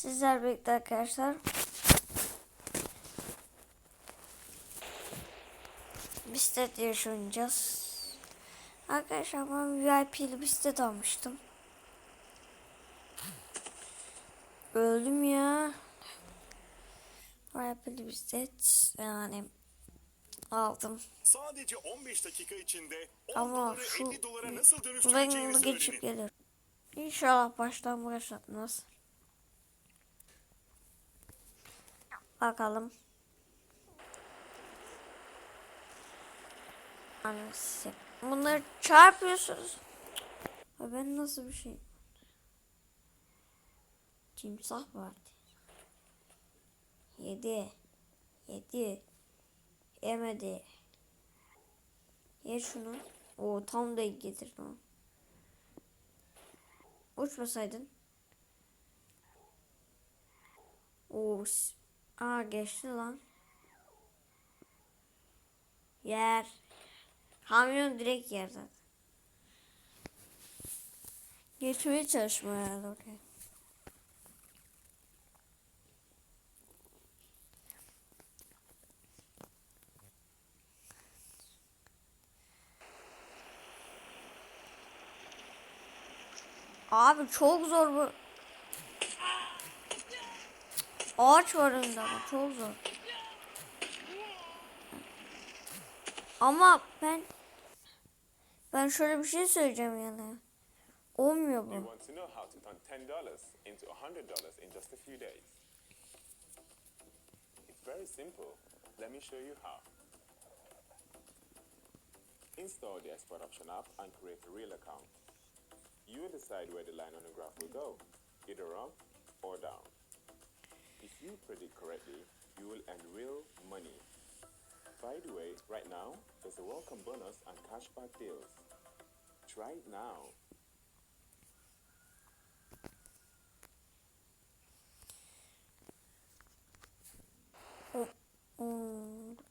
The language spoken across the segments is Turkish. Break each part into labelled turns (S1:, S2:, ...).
S1: Sizler birlikte arkadaşlar. Bisiklet yarışı oynayacağız. Arkadaşlar ben VIP'li bisiklet almıştım. Öldüm ya. VIP'li bisiklet yani aldım.
S2: Sadece 15 dakika içinde 10
S1: Ama şu
S2: 50 dolara nasıl
S1: buradan
S2: dönüştüreceğinizi
S1: geçip
S2: öğrenin.
S1: gelirim. İnşallah baştan başlatmaz. Bakalım. Annesi. Bunları çarpıyorsunuz. Ben nasıl bir şey? Timsah vardı. Yedi. Yedi. Yemedi. Ye şunu. O tam da getir lan. Uçmasaydın. Oo. Aa geçti lan. Yer. Kamyon direkt yer zaten. Geçmeye çalışma herhalde oraya. Abi çok zor bu. Ağaç var önünde ama çok zor. Ama ben ben şöyle bir şey söyleyeceğim yani. Olmuyor bu.
S3: want to know how to turn $10 into $100 in just a few days? It's very simple. Let me show you how. Install the Export Option app and create a real account. You will decide where the line on the graph will go, either up. If you predict correctly, you will earn real money. By the way, right now, there's a welcome bonus and cashback deals. Try it now.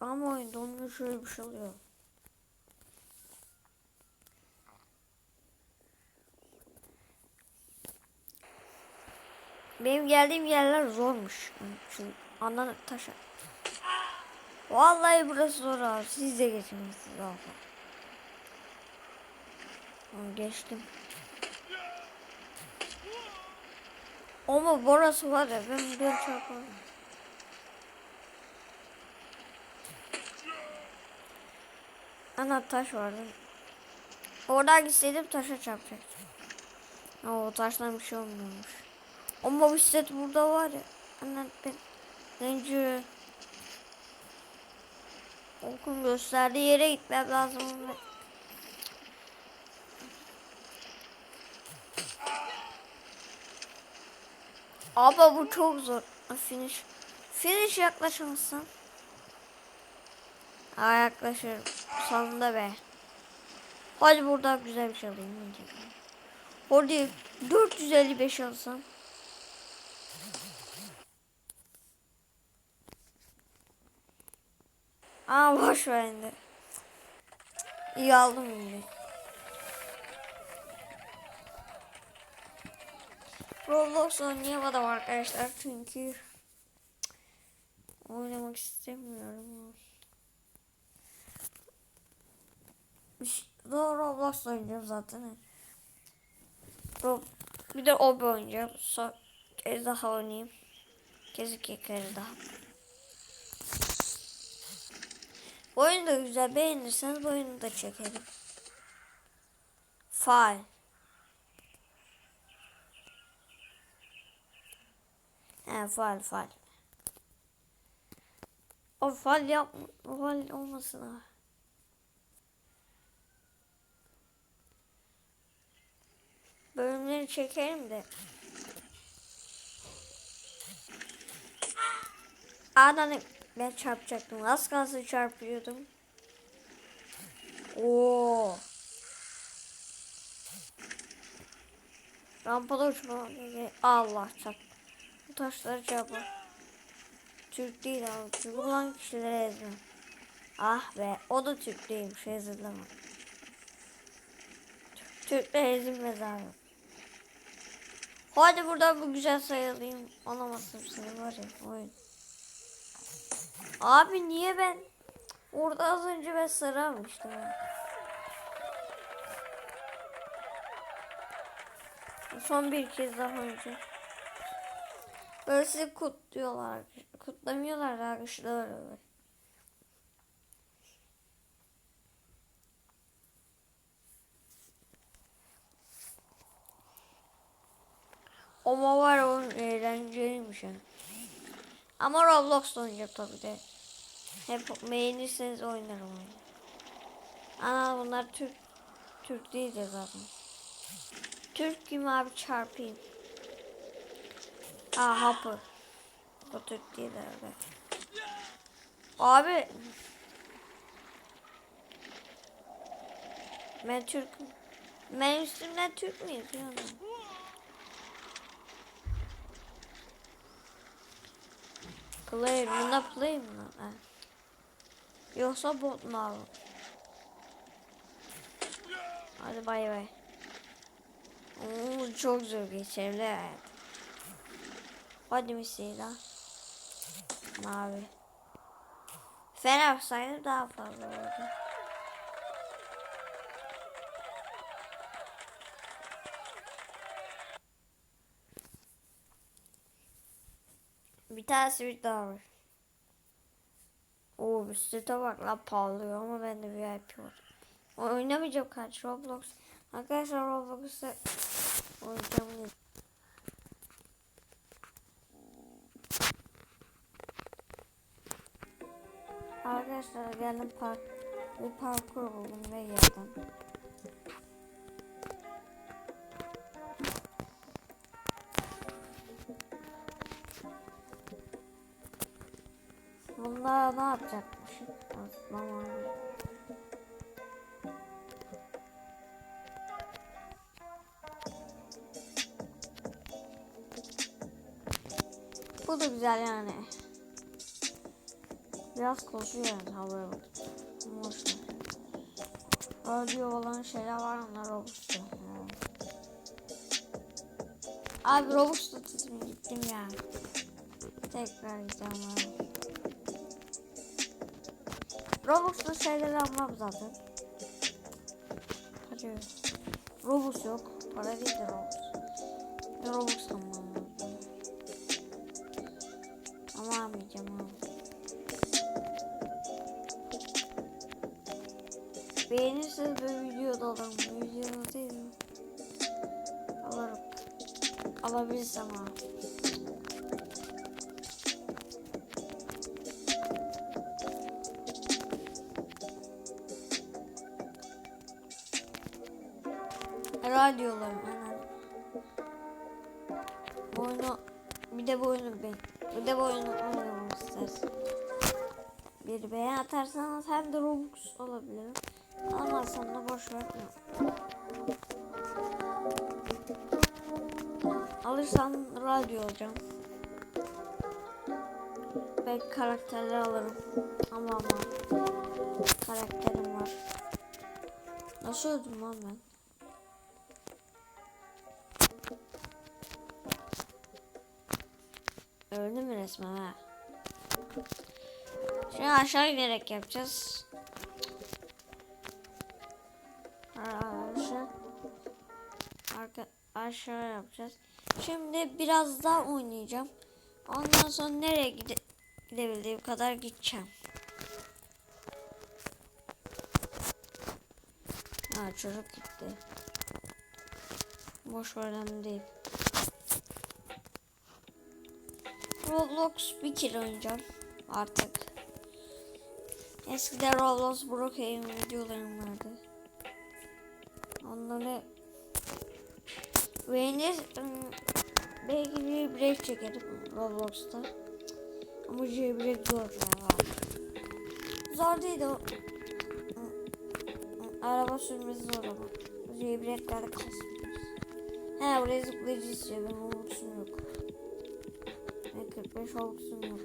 S1: Ama oyunda onun şöyle bir. Benim geldiğim yerler zormuş. Şimdi ana taşa. Vallahi burası zor abi. Siz de geçinirsiniz abi. Geçtim. Ama burası var ya ben bir çarparım. Ana taş vardı. Oradan gitseydim taşa çarpacaktım. Ama o taştan bir şey olmuyormuş. Ama bisiklet burada var ya. Ana ben Zenci. Okun gösterdiği yere gitmem lazım. Ama bu çok zor. Finish. Finish yaklaşamazsam. Aa yaklaşıyorum. Sonunda be. Hadi burada güzel bir şey alayım. Orada 455 alsam. Aa boş ver şimdi. İyi aldım şimdi. Roblox oynayamadım arkadaşlar çünkü oynamak istemiyorum. Bir şey- Doğru Roblox oynayacağım zaten. Bir de Obi oynayacağım. Son kez daha oynayayım. Kez iki kere daha. Bu oyunu da güzel. Beğenirseniz bu oyunu da çekelim. File. He file file. O file yap. File olmasın ha. Bölümleri çekelim de. A'dan ben çarpacaktım. Az kalsın çarpıyordum. Oo. Rampada uçma. Allah çarp. Bu taşları çarpma. Türk değil abi. Türk olan kişilere ezmem. Ah be. O da Türk değilmiş. Ezilmem. Türkler ezilmez abi. Hadi buradan bu güzel sayılayım. Alamazsın seni var ya oyun. Abi niye ben orada az önce ben sarı almıştım. Son bir kez daha önce. Böyle sizi kutluyorlar. Kutlamıyorlar da arkadaşlar öyle. Ama var onun eğlenceliymiş yani. Ama Roblox'ta oynayacağım tabii de. Hep beğenirseniz oynarım. Ana bunlar Türk Türk değil de zaten. Türk kim abi çarpayım. Aa hapı. O Türk değil herhalde. Abi. Ben Türk'üm. Ben üstümden Türk mü yazıyorum? Play, bunda play lan? Ha. Yoksa bot mu abi? Hadi bay bay. Oo, çok zor geçerli hayat. Hadi mesela. Mavi. Fener sayılır daha fazla oldu. Bir tanesi bir daha var. Oo bir site bak la pahalıyor ama ben de VIP var. Oynamayacağım kaç Roblox. Arkadaşlar Roblox'ta oynayacağım. Arkadaşlar geldim park bir parkur buldum ve geldim. Bunlar ne yapacakmışım? Aslan abi. Bu da güzel yani. Biraz koşuyor yani havaya bak. Boş ver. Radyo olan şeyler var onlar Robux'ta. Abi Robux'ta tuttum gittim ya. Tekrar gideceğim abi. Robux'ta şeyleri almam zaten. Hadi. Robux yok. Para değil de Robux. Bir Robux almam lazım. Ama almayacağım abi. Beğenirseniz böyle video da alırım. Video değil mi? Alırım. Alabilirsem ha. Radyolarım hemen. Bu oyunu bir de bu oyunu be, bir de bu oyunu oynamak istersin. Bir beğen atarsanız hem de Robux olabilir. Almazsan da boş ver. Alırsan radyo alacağım. Belki karakterler alırım. Ama ama karakterim var. Nasıl öldüm lan ben? Resmen? Şimdi aşağı giderek yapacağız. Arka, aşağı yapacağız. Şimdi biraz daha oynayacağım. Ondan sonra nereye gide gidebildiğim kadar gideceğim. Ha çocuk gitti. Boş önemli değil. Roblox bir kere oynayacağım artık. Eskiden Roblox Brookhaven videolarım vardı. Onları beğenir belki bir break çekerim Roblox'ta. Ama jailbreak zor ya. Zor değil de. Araba sürmesi zor ama. Jailbreaklerde kasmıyoruz. He buraya zıplayıcı istiyor. Ben 45 Robux'um yok.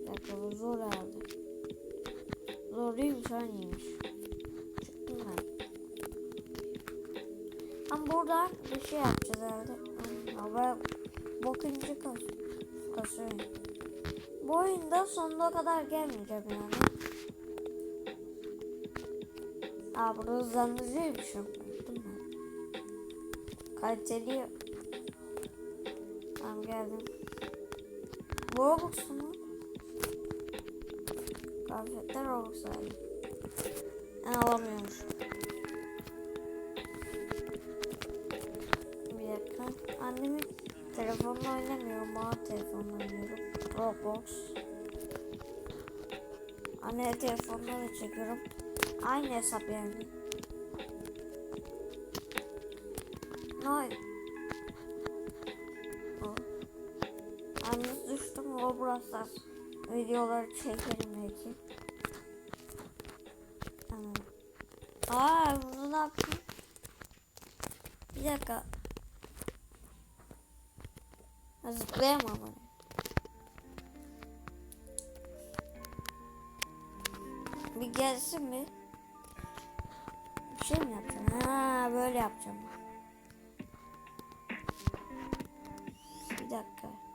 S1: Bir dakika bu zor herhalde. Zor değilmiş aynıymış. Çıktım ben. Ama buradan bir şey yapacağız herhalde. Ama bakınca kas kasıyor. Bu oyunda sonuna kadar gelmeyeceğim yani. Aa burada hızlandırıcıymış unuttum ben. Kaliteli. Geldim. Robux mu? Kıyafetler Robux abi. Ben alamıyormuş. Bir dakika. Annemin telefonla oynamıyorum. Bana telefonla oynuyorum. Roblox. Anne telefonla da çekiyorum. Aynı hesap yani. No. Düştüm Roblox'ta videoları çekerim belki. Aa bunu ne yapayım? Bir dakika. Zıplayamam hani. Bir gelsin mi? Bir şey mi yapacağım? Ha böyle yapacağım. Bir dakika.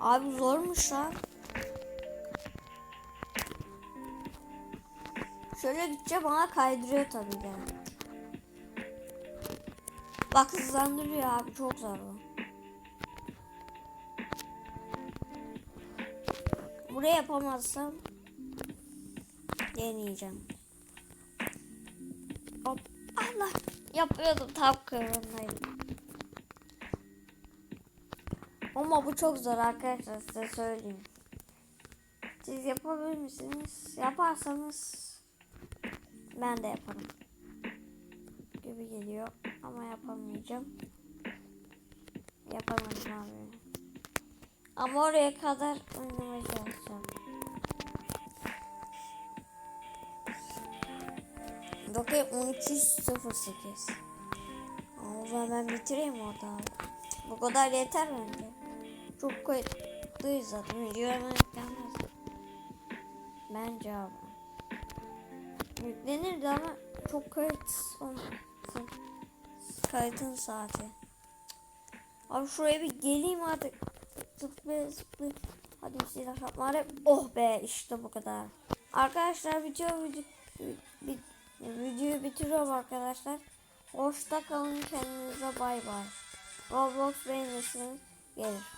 S1: Abi zormuş lan. Şöyle gideceğim bana kaydırıyor tabii de. Bak hızlandırıyor abi çok zor bu. Buraya yapamazsam deneyeceğim. Hop Allah yapıyordum tam kıvrımdaydım. Ama bu çok zor arkadaşlar size söyleyeyim. Siz yapabilir misiniz? Yaparsanız ben de yaparım. Gibi geliyor ama yapamayacağım. Yapamadım abi. Ama oraya kadar oynamaya çalışacağım. Bakayım 12.08 Ama O zaman ben bitireyim orada. Bu kadar yeter bence. Çok kayıtlıyız zaten. Yüklenmez. Bence abi. Yüklenirdi ama çok kayıt olmasın. Kayıtın saati. Abi şuraya bir geleyim artık. Zıplaya zıplaya. Hadi bir silah yapmaları. Oh be işte bu kadar. Arkadaşlar video, video, videoyu bitiriyorum arkadaşlar. Hoşça kalın kendinize bay bay. Roblox beğenirsiniz gelir.